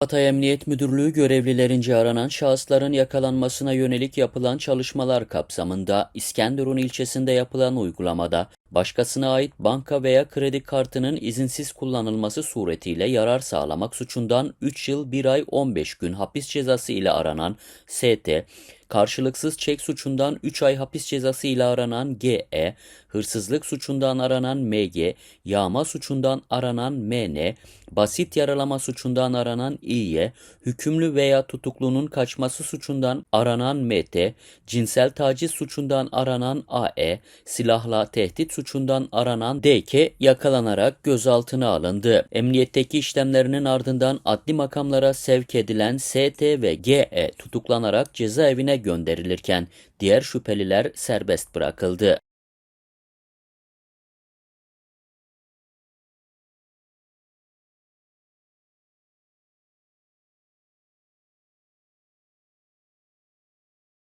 Hatay Emniyet Müdürlüğü görevlilerince aranan şahısların yakalanmasına yönelik yapılan çalışmalar kapsamında İskenderun ilçesinde yapılan uygulamada başkasına ait banka veya kredi kartının izinsiz kullanılması suretiyle yarar sağlamak suçundan 3 yıl 1 ay 15 gün hapis cezası ile aranan ST, karşılıksız çek suçundan 3 ay hapis cezası ile aranan GE, hırsızlık suçundan aranan MG, yağma suçundan aranan MN, basit yaralama suçundan aranan İY, hükümlü veya tutuklunun kaçması suçundan aranan MT, cinsel taciz suçundan aranan AE, silahla tehdit suçundan aranan DK yakalanarak gözaltına alındı. Emniyetteki işlemlerinin ardından adli makamlara sevk edilen ST ve GE tutuklanarak cezaevine gönderilirken diğer şüpheliler serbest bırakıldı.